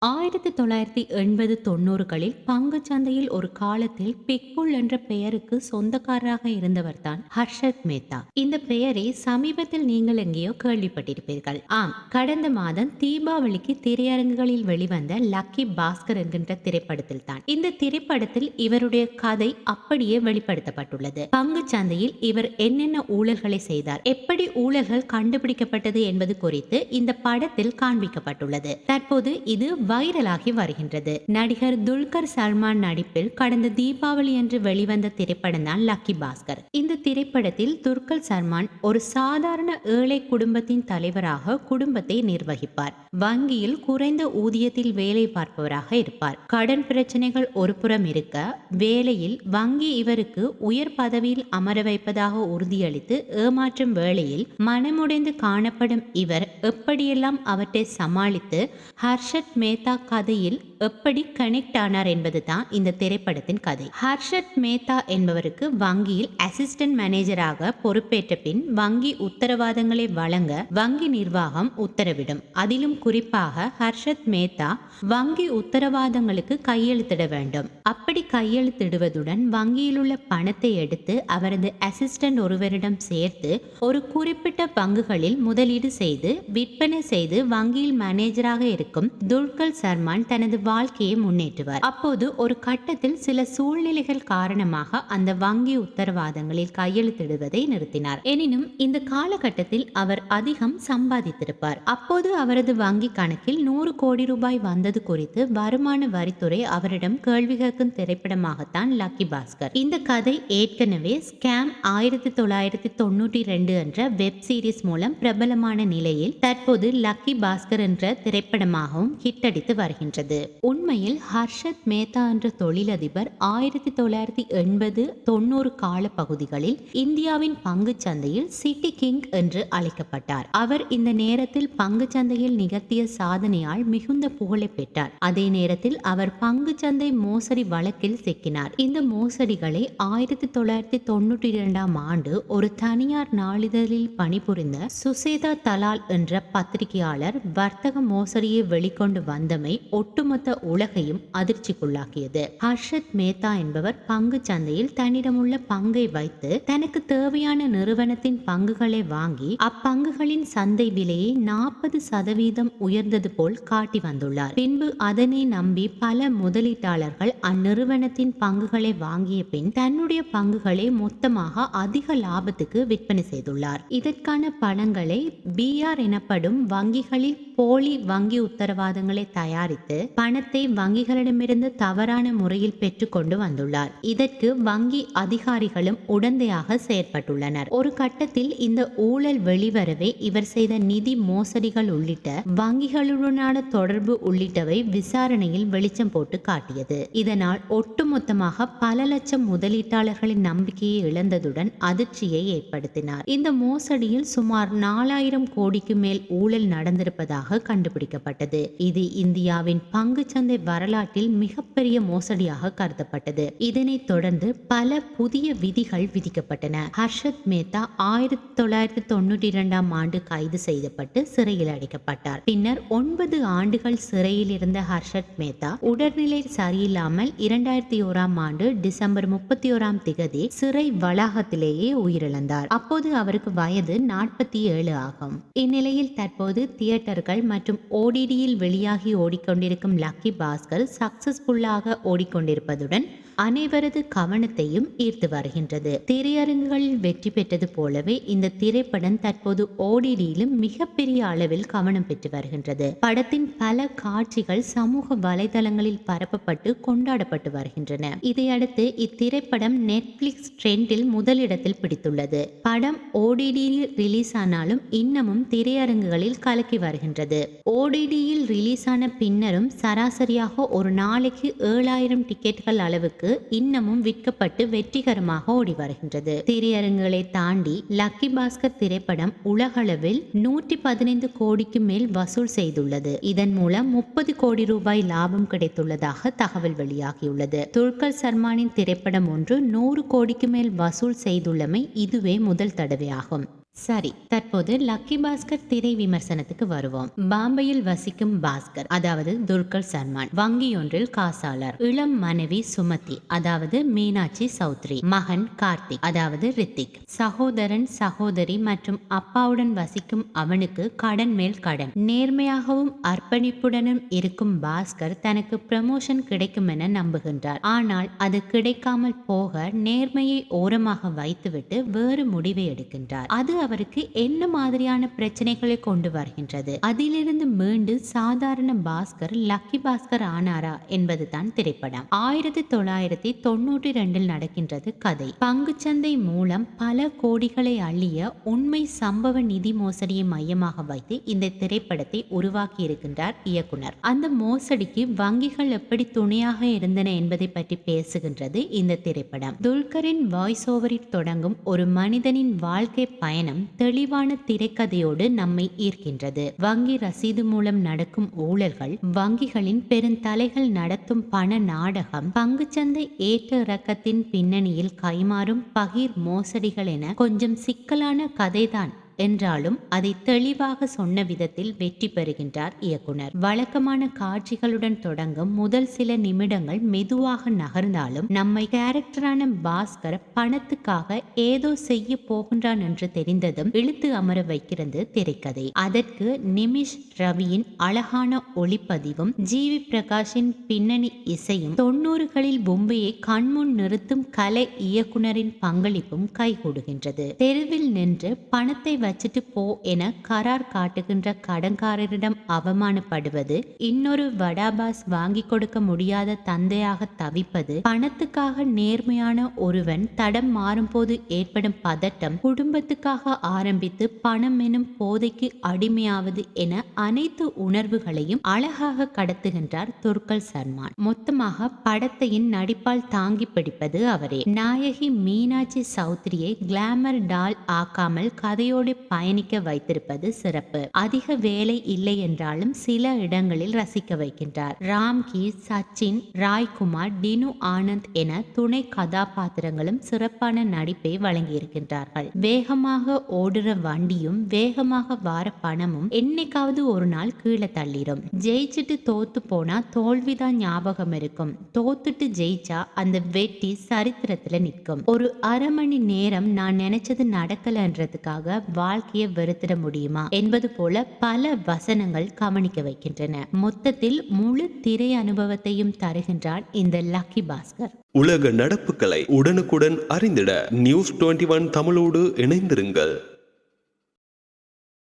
ஆயிரத்தி தொள்ளாயிரத்தி எண்பது தொண்ணூறுகளில் பங்கு சந்தையில் ஒரு காலத்தில் பிக்புல் என்ற பெயருக்கு சொந்தக்காரராக இருந்தவர்தான் ஹர்ஷத் மேத்தா. இந்த பெயரை சமீபத்தில் நீங்கள் எங்கேயோ கேள்விப்பட்டிருப்பீர்கள். ஆம் கடந்த மாதம் தீபாவளிக்கு திரையரங்குகளில் வெளிவந்த லக்கி பாஸ்கர் என்கின்ற திரைப்படத்தில் தான். இந்த திரைப்படத்தில் இவருடைய கதை அப்படியே வெளிப்படுத்தப்பட்டுள்ளது. பங்குச் சந்தையில் இவர் என்னென்ன ஊழல்களை செய்தார் எப்படி ஊழல்கள் கண்டுபிடிக்கப்பட்டது என்பது குறித்து இந்த படத்தில் காண்பிக்கப்பட்டுள்ளது. தற்போது இது வைரலாகி வருகின்றது. நடிகர் துல்கர் சல்மான் நடிப்பில் கடந்த தீபாவளி அன்று வெளிவந்த திரைப்படம் தான் லக்கி பாஸ்கர். இந்த திரைப்படத்தில் துல்கர் சல்மான் ஒரு சாதாரண ஏழை குடும்பத்தின் தலைவராக குடும்பத்தை நிர்வகிப்பார். வங்கியில் குறைந்த ஊதியத்தில் வேலை பார்ப்பவராக இருப்பார். கடன் பிரச்சனைகள் ஒரு புறம் இருக்க வேலையில் வங்கி இவருக்கு உயர் பதவியில் அமர வைப்பதாக உறுதியளித்து ஏமாற்றும் வேளையில் மனமுடைந்து காணப்படும் இவர் எப்படியெல்லாம் அவற்றை சமாளித்து ஹர்ஷத் மேத்தா கதையில் எப்படி கனெக்ட் ஆனார் என்பது தான் இந்த திரைப்படத்தின் கதை. ஹர்ஷத் மேத்தா என்பவருக்கு வங்கியில் அசிஸ்டன்ட் மேனேஜராக பொறுப்பேற்ற பின் வங்கி உத்தரவாதங்களை வழங்க வங்கி நிர்வாகம் உத்தரவிடும். அதிலும் குறிப்பாக ஹர்ஷத் மேத்தா வங்கி உத்தரவாதங்களுக்கு கையெழுத்திட வேண்டும். அப்படி கையெழுத்திடுவதுடன் வங்கியில் உள்ள பணத்தை எடுத்து அவரது அசிஸ்டன்ட் ஒருவரிடம் சேர்த்து ஒரு குறிப்பிட்ட பங்குகளில் முதலீடு செய்து விற்பனை செய்து வங்கியில் மேனேஜராக இருக்கும் துல்கர் சர்மான் தனது வாழ்க்கையை முன்னேற்றுவார். அப்போது ஒரு கட்டத்தில் சில சூழ்நிலைகள் காரணமாக அந்த வங்கி உத்தரவாதங்களில் கையெழுத்திடுவதை நிறுத்தினார். எனினும் இந்த காலகட்டத்தில் அவர் அதிகம் சம்பாதித்திருப்பார். அப்போது அவரது வங்கி கணக்கில் நூறு கோடி ரூபாய் வந்தது குறித்து வருமான வரித்துறை அவரிடம் கேள்வி கேட்கும் திரைப்படமாகத்தான் லக்கி பாஸ்கர். இந்த கதை ஏற்கனவே ஸ்கேம் ஆயிரத்தி தொள்ளாயிரத்தி தொண்ணூற்றி ரெண்டு என்ற வெப் சீரிஸ் மூலம் பிரபலமான நிலையில் தற்போது லக்கி பாஸ்கர் என்ற திரைப்படமாகவும் ஹிட் அடித்து வருகின்றது. உண்மையில் ஹர்ஷத் மேத்தா என்ற தொழிலதிபர் ஆயிரத்தி தொள்ளாயிரத்தி எண்பது தொண்ணூறு கால பகுதிகளில் இந்தியாவின் பங்கு சந்தையில் சிட்டி கிங் என்று அழைக்கப்பட்டார். அவர் இந்த நேரத்தில் பங்கு சந்தையில் நிகழ்த்திய சாதனையால் மிகுந்த புகழை பெற்றார். அதே நேரத்தில் அவர் பங்கு சந்தை மோசடி வழக்கில் சிக்கினார். இந்த மோசடிகளை ஆயிரத்தி தொள்ளாயிரத்தி தொண்ணூற்றி இரண்டாம் ஆண்டு ஒரு தனியார் நாளிதழில் பணிபுரிந்த சுசேதா தலால் என்ற பத்திரிகையாளர் வர்த்தக மோசடியை வெளிக்கொண்டு வந்தமை ஒட்டுமொத்த உலகையும் அதிர்ச்சிக்குள்ளாக்கியது. ஹர்ஷத் மேத்தா என்பவர் பங்கு சந்தையில் தன்னிடமுள்ள பங்கை வைத்து தனக்கு தேவையான நிறுவனத்தின் பங்குகளை வாங்கி அப்பங்குகளின் சந்தை விலையை நாற்பது சதவீதம் உயர்ந்தது போல் காட்டி வந்துள்ளார். பின்பு அதனை நம்பி பல முதலீட்டாளர்கள் அந்நிறுவனத்தின் பங்குகளை வாங்கிய பின் தன்னுடைய பங்குகளை மொத்தமாக அதிக லாபத்துக்கு விற்பனை செய்துள்ளார். இதற்கான பணங்களை பிஆர் எனப்படும் வங்கிகளில் போலி வங்கி உத்தரவாதங்களை தயாரித்து பண பணத்தை வங்கிகளிடமிருந்து தவறான முறையில் பெற்றுக்கொண்டு வந்துள்ளார். இதற்கு வங்கி அதிகாரிகளும் உடந்தையாக செயற்பட்டுள்ளனர். ஒரு கட்டத்தில் இந்த ஊழல் வெளிவரவே இவர் செய்த நிதி மோசடிகள் உள்ளிட்ட வங்கிகளுடனான தொடர்பு உள்ளிட்டவை விசாரணையில் வெளிச்சம் போட்டு காட்டியது. இதனால் ஒட்டுமொத்தமாக பல லட்சம் முதலீட்டாளர்களின் நம்பிக்கையை இழந்ததுடன் அதிர்ச்சியை ஏற்படுத்தினார். இந்த மோசடியில் சுமார் நாலாயிரம் கோடிக்கு மேல் ஊழல் நடந்திருப்பதாக கண்டுபிடிக்கப்பட்டது. இது இந்தியாவின் பங்கு பங்குச்சந்தை வரலாற்றில் மிகப்பெரிய மோசடியாக கருதப்பட்டது. இதனைத் தொடர்ந்து பல புதிய விதிகள் விதிக்கப்பட்டன. ஹர்ஷத் மேத்தா ஆயிரத்தி தொள்ளாயிரத்தி தொண்ணூற்றி இரண்டாம் ஆண்டு கைது செய்யப்பட்டு சிறையில் அடைக்கப்பட்டார். பின்னர் ஒன்பது ஆண்டுகள் சிறையில் இருந்த ஹர்ஷத் மேத்தா உடல்நிலை சரியில்லாமல் இரண்டாயிரத்தி ஓராம் ஆண்டு டிசம்பர் முப்பத்தி ஓராம் திகதி சிறை வளாகத்திலேயே உயிரிழந்தார். அப்போது அவருக்கு வயது நாற்பத்தி ஏழு ஆகும். இந்நிலையில் தற்போது தியேட்டர்கள் மற்றும் ஓடிடியில் வெளியாகி ஓடிக்கொண்டிருக்கும் லக்கி பாஸ்கர் சக்சஸ்ஃபுல்லாக ஓடிக்கொண்டிருப்பதுடன் அனைவரது கவனத்தையும் ஈர்த்து வருகின்றது. திரையரங்குகளில் வெற்றி பெற்றது போலவே இந்த திரைப்படம் தற்போது ஓடிடியிலும் மிகப்பெரிய அளவில் கவனம் பெற்று வருகின்றது. படத்தின் பல காட்சிகள் சமூக வலைதளங்களில் பரப்பப்பட்டு கொண்டாடப்பட்டு வருகின்றன. இதையடுத்து இத்திரைப்படம் நெட்ஃபிளிக்ஸ் ட்ரெண்டில் முதலிடத்தில் பிடித்துள்ளது. படம் ஓடிடியில் ரிலீஸ் ஆனாலும் இன்னமும் திரையரங்குகளில் கலக்கி வருகின்றது. ஓடிடியில் ரிலீஸ் ஆன பின்னரும் சராசரியாக ஒரு நாளைக்கு ஏழாயிரம் டிக்கெட்டுகள் அளவுக்கு இன்னமும் விற்கப்பட்டு வெற்றிகரமாக ஓடி வருகின்றது. திரையரங்குகளை தாண்டி லக்கி பாஸ்கர் திரைப்படம் உலகளவில் நூற்றி பதினைந்து கோடிக்கு மேல் வசூல் செய்துள்ளது. இதன் மூலம் முப்பது கோடி ரூபாய் லாபம் கிடைத்துள்ளதாக தகவல் வெளியாகியுள்ளது. துல்கர் சர்மானின் திரைப்படம் ஒன்று நூறு கோடிக்கு மேல் வசூல் செய்துள்ளமை இதுவே முதல் தடவையாகும். சரி தற்போது லக்கி பாஸ்கர் திரை விமர்சனத்துக்கு வருவோம். பாம்பையில் வசிக்கும் பாஸ்கர் அதாவது துல்கர் சல்மான் வங்கி ஒன்றில் காசாளர் இளம் மனைவி சுமதி அதாவது மீனாட்சி சௌத்ரி மகன் கார்த்திக் அதாவது ரித்திக். சகோதரன் சகோதரி மற்றும் அப்பாவுடன் வசிக்கும் அவனுக்கு கடன் மேல் கடன். நேர்மையாகவும் அர்ப்பணிப்புடனும் இருக்கும் பாஸ்கர் தனக்கு ப்ரமோஷன் கிடைக்கும் என நம்புகின்றார். ஆனால் அது கிடைக்காமல் போக நேர்மையை ஓரமாக வைத்துவிட்டு வேறு முடிவை எடுக்கின்றார். அது அவருக்கு என்ன மாதிரியான பிரச்சனைகளை கொண்டு வருகின்றது? அதிலிருந்து மீண்டு சாதாரண பாஸ்கர் லக்கி பாஸ்கர் ஆனாரா என்பதுதான் திரைப்படம். ஆயிரத்தி தொள்ளாயிரத்தி தொண்ணூற்றி ரெண்டில் நடக்கின்றது கதை. பங்குச்சந்தை மூலம் பல கோடிகளை அள்ளிய உண்மை சம்பவ நிதி மோசடியை மையமாக வைத்து இந்த திரைப்படத்தை உருவாக்கி இருக்கின்றார் இயக்குனர். அந்த மோசடிக்கு வங்கிகள் எப்படி துணையாக இருந்தன என்பதை பற்றி பேசுகின்றது இந்த திரைப்படம். துல்கரின் வாய்ஸ் ஓவரில் தொடங்கும் ஒரு மனிதனின் வாழ்க்கை பயணம் தெளிவான திரைக்கதையோடு நம்மை ஈர்க்கின்றது. வங்கி ரசீது மூலம் நடக்கும் ஊழல்கள் வங்கிகளின் பெருந்தலைகள் நடத்தும் பண நாடகம் பங்குச்சந்தை ஏற்ற இறக்கத்தின் பின்னணியில் கைமாறும் பகிர் மோசடிகள் என கொஞ்சம் சிக்கலான கதைதான். என்றாலும் அதை தெளிவாக சொன்ன விதத்தில் வெற்றி பெறுகின்றார் இயக்குனர். வழக்கமான காட்சிகளுடன் தொடங்கும் முதல் சில நிமிடங்கள் மெதுவாக நகர்ந்தாலும் நம்மை கேரக்டரான பாஸ்கர் பணத்துக்காக ஏதோ செய்ய போகின்றான் என்று தெரிந்ததும் இழுத்து அமர வைக்கிறது திரைக்கதை. அதற்கு நிமிஷ் ரவியின் அழகான ஒளிப்பதிவும் ஜிவி பிரகாஷின் பின்னணி இசையும் தொண்ணூறுகளில் பொம்பையை கண்முன் நிறுத்தும் கலை இயக்குனரின் பங்களிப்பும் கைகூடுகின்றது. தெருவில் நின்று பணத்தை வச்சுட்டு போ என கரார் காட்டுகின்ற கடன்காரரிடம் அவமானப்படுவது இன்னொரு வடாபாஸ் வாங்கி கொடுக்க முடியாத தந்தையாக தவிப்பது பணத்துக்காக நேர்மையான ஒருவன் தடம் மாறும்போது ஏற்படும் பதட்டம் குடும்பத்துக்காக ஆரம்பித்து பணம் எனும் போதைக்கு அடிமையாவது என அனைத்து உணர்வுகளையும் அழகாக கடத்துகின்றார் துர்கல் சர்மான். மொத்தமாக படத்தையின் நடிப்பால் தாங்கி பிடிப்பது அவரே. நாயகி மீனாட்சி சௌத்ரியை கிளாமர் டால் ஆக்காமல் கதையோடு பயணிக்க வைத்திருப்பது சிறப்பு. அதிக வேலை இல்லை என்றாலும் சில இடங்களில் ரசிக்க வைக்கின்றார். ராம்கி சச்சின் ராய்குமார் டினு ஆனந்த் என துணை கதாபாத்திரங்களும் சிறப்பான நடிப்பை வழங்கியிருக்கின்றார்கள். வேகமாக ஓடுற வண்டியும் வேகமாக வார பணமும் என்னைக்காவது ஒரு நாள் கீழே தள்ளிடும். ஜெயிச்சுட்டு தோத்து போனா தோல்விதான் ஞாபகம் இருக்கும். தோத்துட்டு ஜெயிச்சா அந்த வெட்டி சரித்திரத்துல நிற்கும். ஒரு அரை மணி நேரம் நான் நினைச்சது நடக்கலன்றதுக்காக வாழ்க்கையை வெறுத்திட முடியுமா? என்பது போல பல வசனங்கள் கவனிக்க வைக்கின்றன. மொத்தத்தில் முழு திரை அனுபவத்தையும் தருகின்றான் இந்த லக்கி பாஸ்கர். உலக நடப்புகளை உடனுக்குடன் அறிந்திட நியூஸ் டுவெண்ட்டி ஒன் தமிழோடு இணைந்திருங்கள்.